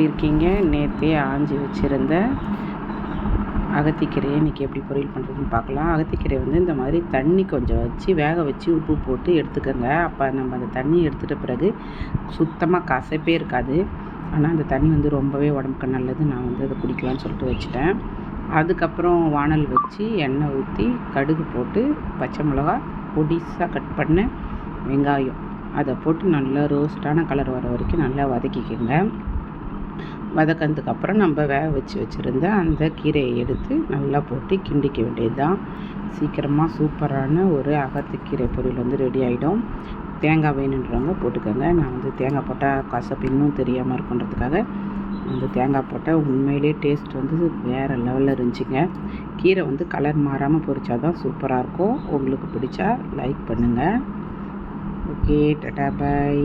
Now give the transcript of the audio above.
எப்படி இருக்கீங்க? நேற்றே ஆஞ்சி வச்சுருந்த அகத்திக்கீரையை இன்றைக்கி எப்படி பொரியல் பண்ணுறதுன்னு பார்க்கலாம். அகத்திக்கீரை வந்து இந்த மாதிரி தண்ணி கொஞ்சம் வச்சு வேக வச்சு உப்பு போட்டு எடுத்துக்கோங்க. அப்போ நம்ம அந்த தண்ணி எடுத்துகிட்ட பிறகு சுத்தமாக கசப்பே இருக்காது. ஆனால் அந்த தண்ணி வந்து ரொம்பவே உடம்புக்கு நல்லது. நான் வந்து அதை குடிக்கலாம்னு சொல்லிட்டு வச்சுட்டேன். அதுக்கப்புறம் வானல் வச்சு எண்ணெய் ஊற்றி கடுகு போட்டு பச்சை மிளகா பொடிசாக கட் பண்ண வெங்காயம். அதை போட்டு நல்லா ரோஸ்டான கலர் வர வரைக்கும் நல்லா வதக்கிக்கோங்க. வதக்கினதுக்கப்புறம் நம்ம வேக வச்சு வச்சுருந்த அந்த கீரையை எடுத்து நல்லா போட்டு கிண்டிக்க வேண்டியது தான் சீக்கிரமாக சூப்பரான ஒரு அகத்துக்கீரை பொரியல் வந்து ரெடி ஆகிடும் தேங்காய் வேணுன்றவங்க போட்டுக்கோங்க. நான் வந்து தேங்காய் போட்டால் கசப்பு இன்னும் தெரியாமல் இருக்குன்றதுக்காக அந்த தேங்காய் போட்டால் உண்மையிலே டேஸ்ட் வந்து வேறு லெவலில் இருந்துச்சுங்க. கீரை வந்து கலர் மாறாமல் பொரிச்சா தான் சூப்பராக இருக்கும். உங்களுக்கு பிடிச்சா லைக் பண்ணுங்கள் ஓகே டட்டா பாய்